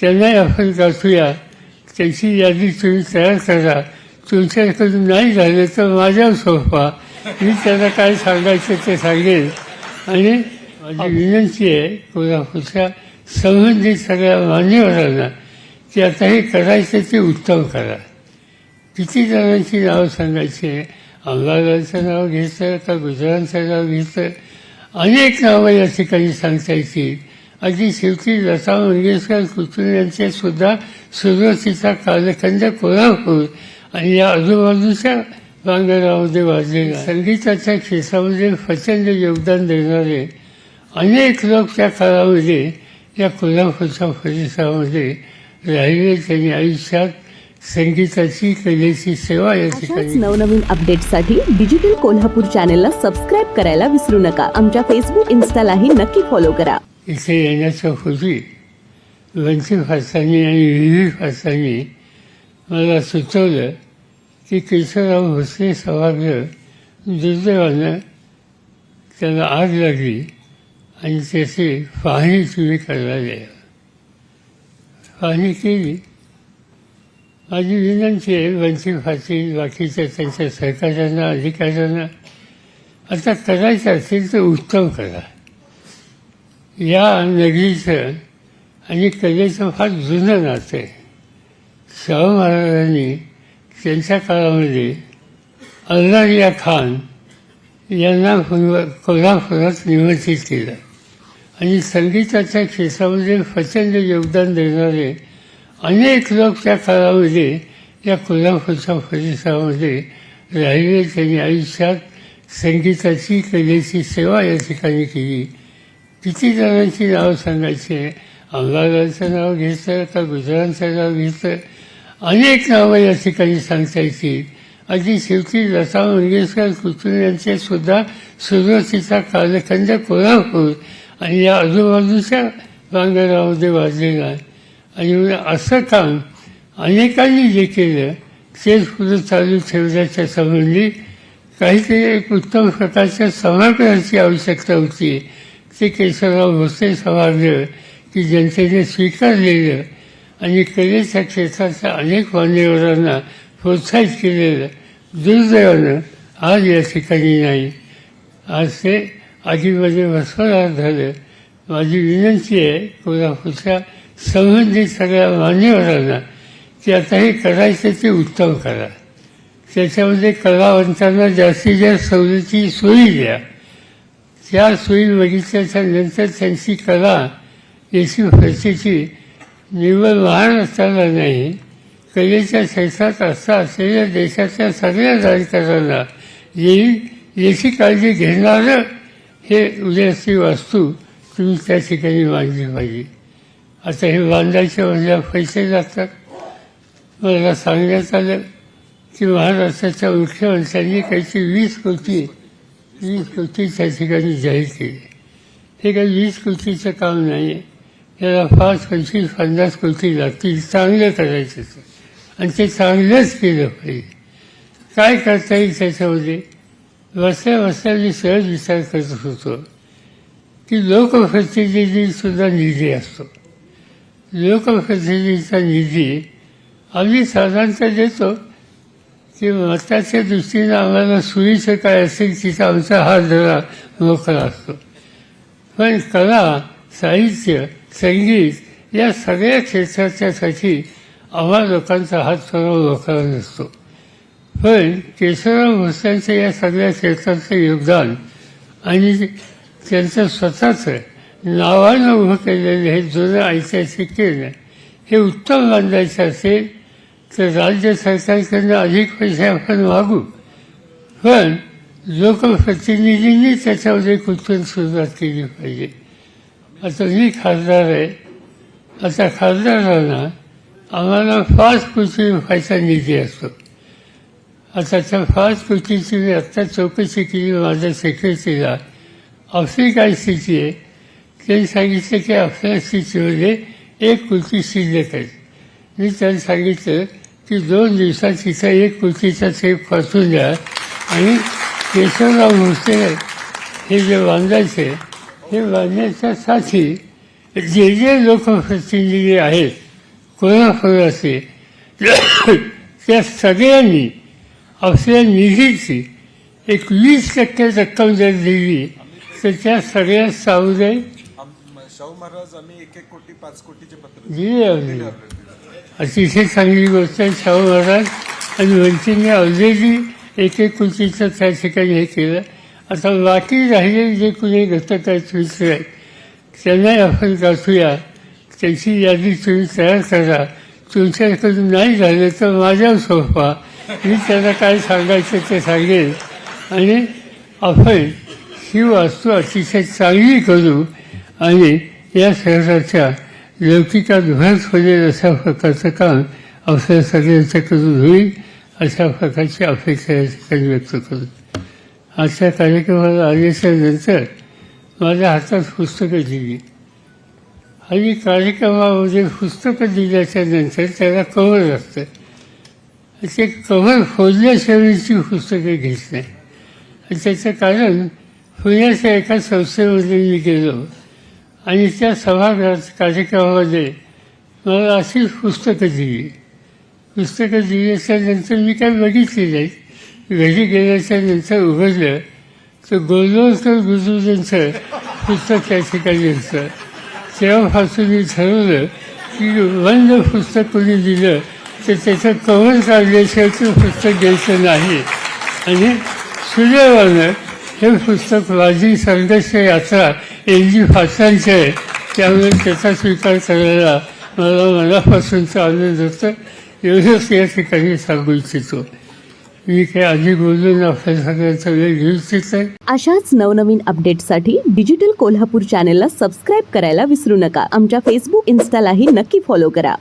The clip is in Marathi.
त्यांनाही आपण गाठूया त्याची यादी तुम्ही तयार करा. तुमच्याकडून नाही झालं तर माझ्यावर सोपा. मी त्यांना काय सांगायचं ते सांगेल आणि माझी विनंती आहे कोल्हापूरच्या संबंधित सगळ्या मान्यवरांना की आता हे करायचं ते उत्तम करा. किती जणांची नावं सांगायची अंबालालचं नाव घेतलं का गुजरातचं नाव घेतलं? अनेक नावं या ठिकाणी सांगता येतील. अगदी शेवटी लता मंगेशकर कुटुंबियांचे सुद्धा सुरुवातीचा कालखंड कोल्हापूर आणि या आजूबाजूच्या बांगरामध्ये वाजलेला. संगीताच्या क्षेत्रामध्ये प्रचंड योगदान देणारे अनेक लोक त्या काळामध्ये या कोल्हापूरच्या परिसरामध्ये राहिले. त्यांनी आयुष्यात संगीताची कलेची सेवा या ठिकाणी नवनवीन अपडेट्ससाठी डिजिटल कोल्हापूर चॅनेलला सबस्क्राईब करायला विसरू नका. आमच्या फेसबुक इन्स्टालाही नक्की फॉलो करा. इथे येण्याच्या पूर्वी वंचित फासांनी आणि विविध फासांनी मला सुचवलं की केशवराव भोसले सभागृह दुर्दैवानं त्याला आग लागली आणि त्याची पाहणी तुम्ही करायला या पाहणी केली माझी विनंती आहे वंचित फासी बाकीच्या त्यांच्या सहकार्यांना अधिकाऱ्यांना आता करायचं असेल तर उत्तम करा या नगरीचं आणि कलेचं फार जुनं नातं आहे. शाहू महाराजांनी त्यांच्या काळामध्ये अल्लारिया खान यांना कोल्हापुरात निमंत्रित केलं. आणि संगीताच्या क्षेत्रामध्ये प्रचंड योगदान देणारे अनेक लोक त्या काळामध्ये या कोल्हापूरच्या परिसरामध्ये राहिले. त्यांनी आयुष्यात संगीताची कलेची सेवा या ठिकाणी केली. किती जणांची नावं सांगायची अंबालालचं नाव घेतलं का गुजरांचं नाव घेतलं. अनेक नावं या ठिकाणी सांगता येतील अगदी शेवटी लता मंगेशकर कुटुंबियांचे सुद्धा सुरुवातीचा कालखंड कोल्हापूर आणि या आजूबाजूच्या बांगरामध्ये वाजलेला आहे. आणि असं काम अनेकांनी जे केलं तेच पुढे चालू ठेवण्याच्या संबंधी काहीतरी एक उत्तम प्रकारच्या समर्पणाची आवश्यकता होती. ते केशवराव भोसले सभागृह की जनतेने स्वीकारलेलं आणि कलेच्या क्षेत्राच्या अनेक मान्यवरांना प्रोत्साहित केलेलं दुर्दैवानं आज या ठिकाणी नाही. आज ते आगीमध्ये भस्मरात झालं. माझी विनंती आहे कोल्हापूरच्या संबंधित सगळ्या मान्यवरांना की आता हे करायचं ते उत्तम करा. त्याच्यामध्ये कलावंतांना जास्तीत जास्त सवलती सोयी द्या. त्या सोयी बघितल्याच्या नंतर त्यांची कला येशू ख्रिस्तीची निवड निव्वळ असताना नाही. कलेच्या क्षेत्रात असता असलेल्या देशाच्या सगळ्या राजकारणांना येईल याची काळजी घेणारं हे उद्याची वास्तू तुम्ही त्या ठिकाणी मांडली पाहिजे. आता हे बांधायचे म्हणजे पैसे लागतात मला सांगण्यात आलं की महाराष्ट्राच्या मुख्यमंत्र्यांनी काहीतरी वीस कोटी वीस कृती त्या ठिकाणी जाहीर केली हे काही वीस कृतीचं काम नाही आहे याला पाच पंचवीस पन्नास कृती लागतील चांगलं करायचं आणि ते चांगलंच केलं पाहिजे. काय करता येईल त्याच्यामध्ये? बसल्या बसल्या मी सहज विचार करत होतो. की लोकप्रतिनिधीसुद्धा निधी असतो. लोकप्रतिनिधीचा निधी आम्ही साधारणतः देतो. की मताच्या दृष्टीनं आम्हाला सुईचं काय असेल तिथं आमचा हात धरा मोकळा असतो. पण कला साहित्य संगीत या सगळ्या क्षेत्राच्यासाठी आम्हा लोकांचा हात थोडा मोकळा नसतो. पण केशवराव भोसल्यांचं या सगळ्या क्षेत्राचं योगदान आणि त्यांचं स्वतःचं नावानं उभं केलेलं हे जुनं ऐतिहासिक केलं हे उत्तम बांधायचं असेल तर राज्य सरकारकडनं अधिक पैसे आपण मागू. पण लोकप्रतिनिधींनी त्याच्यामध्ये कुठून सुरुवात केली पाहिजे? आता मी खासदार आहे. आता खासदारांना आम्हाला पाच कोटी रुपयाचा निधी असतो. आता त्या पाच कोटीची मी आत्ता चौकशी केली माझ्या सेक्रेटरीला. आपली काय स्थिती आहे. त्यांनी सांगितलं की आपल्या स्थितीमध्ये एक कोटी शिल्लक आहे. मी त्यांनी सांगितलं की दोन दिवसात तिथं एक कोटीचा चेक पाठवून द्या. आणि केशवराव भोसले हे जे बांधायचे हे बांधण्याच्यासाठी जे जे लोकप्रतिनिधी आहेत असेल त्या सगळ्यांनी आपल्या निधीची एक वीस टक्के रक्कम जर दिली तर त्या सगळ्या आम- शाहू महाराज आम्ही एक एक कोटी पाच कोटीचे पत्र दिली अतिशय चांगली गोष्ट आहे. शाहू महाराज आणि वंचितने ऑलरेडी एक एक कृतीचं त्या ठिकाणी हे केलं. आता बाकी राहिलेले जे कुणी घटक आहेत मित्र आहेत त्यांनाही आपण गाठूया त्याची यादी तुम्ही तयार करा. तुमच्याकडून नाही झालं तर माझ्यावर सोपा मी त्यांना काय सांगायचं ते सांगेन. आणि आपण ही वास्तू अतिशय चांगली करू आणि या शहराच्या लौकिकात भर होईल अशा प्रकारचं काम आपल्या सगळ्यांच्याकडून होईल अशा प्रकारची अपेक्षा या ठिकाणी व्यक्त करू आजच्या कार्यक्रमाला आल्याच्यानंतर माझ्या हातात पुस्तकं दिली. आणि कार्यक्रमामध्ये पुस्तकं दिल्याच्या नंतर त्याला कवर असतं. ते कवर फोडल्याशिवायची पुस्तकं घेत नाही आणि त्याचं कारण पुण्याच्या एका संस्थेमध्ये मी गेलो. आणि त्या सभागृहात कार्यक्रमामध्ये मला अशीच पुस्तकं दिली. पुस्तकं दिल्याच्या नंतर मी काय बघितली नाही. घरी गेल्याच्यानंतर उघडलं. तर गोलवलकर गुरुजींचं पुस्तक त्या ठिकाणी असतं तेव्हापासून मी ठरवलं की बंद पुस्तक कोणी दिलं तर त्याचं कवर काढल्याशिवाय ते पुस्तक घ्यायचं नाही. आणि सुदैवानं हे पुस्तक माझी संघर्ष यात्रा जी फासांची आहे त्यामुळे त्याचा स्वीकार करायला मला मनापासूनचा आनंद होतो एवढंच या ठिकाणी सांगू इच्छितो. मी काही आधी बोलून आपल्या सगळ्यांचा वेळ घेऊ इच्छित आहे अशाच नवनवीन अपडेटसाठी डिजिटल कोल्हापूर चॅनेलला सबस्क्राईब करायला विसरू नका. आमच्या फेसबुक इन्स्टालाही नक्की फॉलो करा.